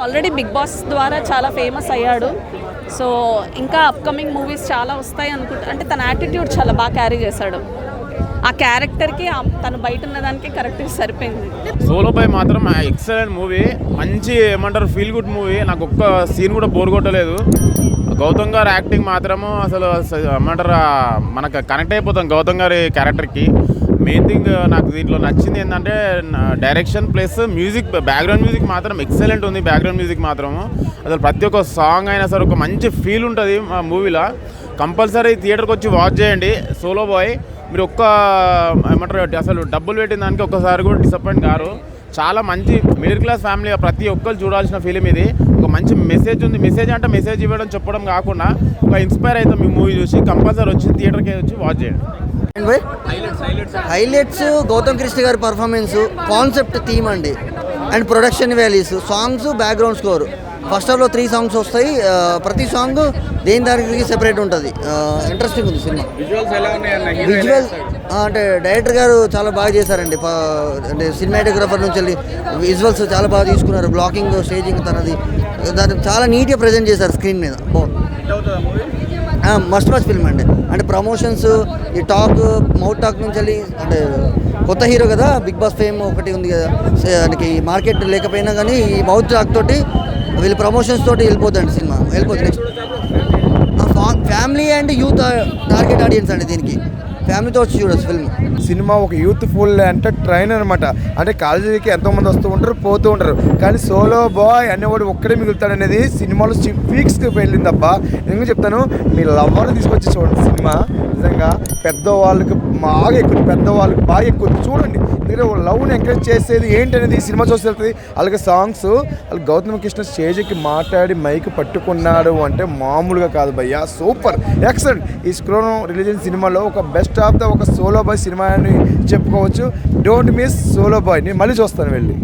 Already big boss ద్వారా చాలా famous అయ్యాడు. సో ఇంకా అప్కమింగ్ మూవీస్ చాలా వస్తాయి అనుకుంటా అంటే తన యాటిట్యూడ్ చాలా బాగా క్యారీ చేశాడు. ఆ క్యారెక్టర్కి తను బయట ఉన్నదానికి కరెక్ట్గా సరిపోయింది. సోలోపై మాత్రం ఎక్సలెంట్ మూవీ మంచి ఏమంటారు ఫీల్ గుడ్ మూవీ నాకు ఒక్క సీన్ కూడా బోర్ కొట్టలేదు. గౌతమ్ గారు యాక్టింగ్ మాత్రము అసలు ఏమంటారు మనకు కనెక్ట్ అయిపోతాం గౌతమ్ గారి క్యారెక్టర్కి మెయిన్ థింగ్ uh, నాకు దీంట్లో నచ్చింది ఏంటంటే direction plus music background music మాత్రం ఎక్సలెంట్ ఉంది బ్యాక్గ్రౌండ్ మ్యూజిక్ మాత్రం అసలు ప్రతి ఒక్క సాంగ్ అయినా సరే ఒక మంచి ఫీల్ ఉంటుంది మా మూవీలో కంపల్సరీ థియేటర్కి వచ్చి వాచ్ చేయండి సోలో బాయ్ మీరు ఒక్క ఏమంటారు అసలు డబ్బులు పెట్టిన దానికి ఒక్కసారి కూడా డిసప్పాయింట్ కారు. చాలా మంచి మిడిల్ క్లాస్ ఫ్యామిలీ ప్రతి ఒక్కరు చూడాల్సిన ఫిలిం ఇది. ఒక మంచి మెసేజ్ ఉంది. మెసేజ్ అంటే మెసేజ్ ఇవ్వడం చెప్పడం కాకుండా ఒక ఇన్స్పైర్ అవుతాం మీ మూవీ చూసి. కంపల్సరీ వచ్చి థియేటర్కి వచ్చి వాచ్ చేయండి. హైలైట్స్ గౌతమ్ కృష్ణ గారి పర్ఫార్మెన్స్ కాన్సెప్ట్ థీమ్ అండి. And production values songs background score first హాఫ్లో త్రీ సాంగ్స్ వస్తాయి. ఆ, ప్రతి సాంగ్ దేని దానికి సెపరేట్ ఉంటుంది. ఇంట్రెస్టింగ్ ఉంది సినిమా. విజువల్ అంటే డైరెక్టర్ గారు చాలా బాగా చేశారండి. అంటే సినిమాటోగ్రాఫర్ నుంచి వెళ్ళి విజువల్స్ చాలా బాగా తీసుకున్నారు. బ్లాకింగ్ స్టేజింగ్ తనది. దాన్ని చాలా నీట్గా ప్రజెంట్ చేశారు స్క్రీన్ మీద. బాగుంది. మస్ట్ మస్ట్ ఫిల్మ్ అండి. అంటే ప్రమోషన్స్ ఈ టాక్ మౌత్ టాక్ నుంచి వెళ్ళి అంటే కొత్త హీరో కదా బిగ్ బాస్ ఫేమ్ ఒకటి ఉంది కదా. దానికి మార్కెట్ లేకపోయినా కానీ ఈ మౌత్ టాక్ తోటి వీళ్ళు ప్రమోషన్స్ తోటి వెళ్ళిపోతుంది సినిమా. వెళ్ళిపోతుంది next family and youth target audience అండి దీనికి. ఫ్యామిలీతో వచ్చి చూడొచ్చు ఫిల్మ్. సినిమా ఒక యూత్ఫుల్ అంటే ట్రైన్ అనమాట అంటే కాలేజీకి ఎంతో మంది వస్తూ ఉంటారు పోతూ ఉంటారు. కానీ సోలో బాయ్ అనేవాడు ఒక్కడే మిగులుతాడు అనేది సినిమాలో వీక్స్కి వెళ్ళిందబ్బా. నేను చెప్తాను మీ లవ్వర్ని తీసుకొచ్చి చూడండి సినిమా. నిజంగా పెద్దవాళ్ళకి బాగా ఎక్కువ పెద్దవాళ్ళకి బాగా ఎక్కువ. చూడండి ఎందుకంటే లవ్ని ఎంకరేజ్ చేసేది ఏంటనేది ఈ సినిమా చూసి వెళ్తుంది అలాగే సాంగ్స్ అలాగే గౌతమ్ కృష్ణ స్టేజ్కి మాట్లాడి మైక్ పట్టుకున్నాడు అంటే మామూలుగా కాదు భయ్యా. Super excellent. ఈ స్క్రోన్ రిలీజన్ సినిమాలో ఒక బెస్ట్ ఆఫ్ ద ఒక సోలో బాయ్ సినిమా అని చెప్పుకోవచ్చు. డోంట్ మిస్ సోలో బాయ్ నేను మళ్ళీ చూస్తాను వెళ్ళి.